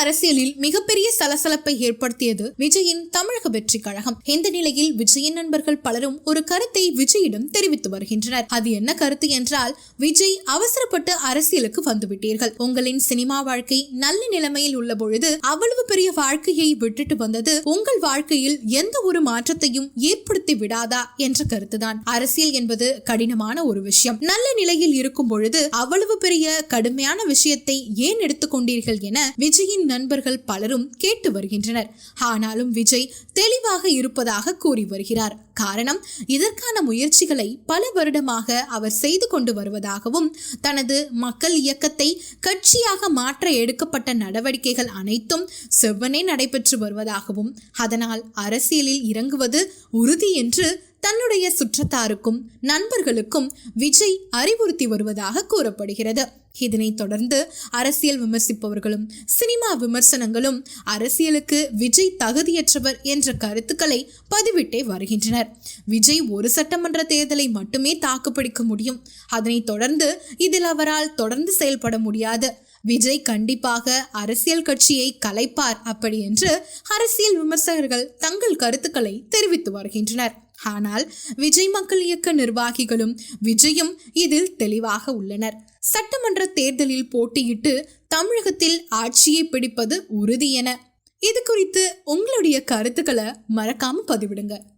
அரசியலில் மிகப்பெரிய சலசலப்பை ஏற்படுத்தியது விஜயின் தமிழக வெற்றி கழகம். இந்த நிலையில் விஜயின் நண்பர்கள் பலரும் ஒரு கருத்தை விஜயிடம் தெரிவித்து வருகின்றனர். அது என்ன கருத்து என்றால் விஜய் அவசரப்பட்டு அரசியலுக்கு வந்துவிட்டீர்கள். உங்களின் சினிமா வாழ்க்கை நல்ல நிலைமையில் உள்ள பொழுது அவ்வளவு பெரிய வாழ்க்கையை விட்டுட்டு வந்தது உங்கள் வாழ்க்கையில் எந்த ஒரு மாற்றத்தையும் ஏற்படுத்தி விடாதா என்ற கருத்துதான். அரசியல் என்பது கடினமான ஒரு விஷயம். நல்ல நிலையில் இருக்கும் பொழுது அவ்வளவு பெரிய கடுமையான விஷயத்தை ஏன் எடுத்துக்கொண்டீர்கள் என விஜயின் நண்பர்கள் பலரும் கேட்டு வருகின்றனர். ஆனாலும் விஜய் தெளிவாக இருப்பதாக கூறி வருகிறார். காரணம் இதற்கான முயற்சிகளை பல வருடமாக அவர் செய்து கொண்டு வருவதாகவும் தனது மக்கள் இயக்கத்தை கட்சியாக மாற்ற எடுக்கப்பட்ட நடவடிக்கைகள் அனைத்தும் செவ்வனே நடைபெற்று வருவதாகவும் அதனால் அரசியலில் இறங்குவது உறுதி என்று தன்னுடைய சுற்றத்தாருக்கும் நண்பர்களுக்கும் விஜய் அறிவுறுத்தி வருவதாக கூறப்படுகிறது. இதனைத் தொடர்ந்து அரசியல் விமர்சிப்பவர்களும் சினிமா விமர்சனங்களும் அரசியலுக்கு விஜய் தகுதியற்றவர் என்ற கருத்துக்களை பதிவிட்டே வருகின்றனர். விஜய் ஒரு சட்டமன்ற தேர்தலை மட்டுமே தாக்குப்பிடிக்க முடியும். அதனைத் தொடர்ந்து இதில் அவரால் தொடர்ந்து செயல்பட முடியாது. விஜய் கண்டிப்பாக அரசியல் கட்சியை கலைப்பார் அப்படி என்று அரசியல் விமர்சகர்கள் தங்கள் கருத்துக்களை தெரிவித்து வருகின்றனர். ஆனால் விஜய் மக்கள் இயக்க நிர்வாகிகளும் விஜயும் இதில் தெளிவாக உள்ளனர். சட்டமன்ற தேர்தலில் போட்டியிட்டு தமிழகத்தில் ஆட்சியை பிடிப்பது உறுதி என. இது குறித்து உங்களுடைய கருத்துக்களை மறக்காம பதிவிடுங்க.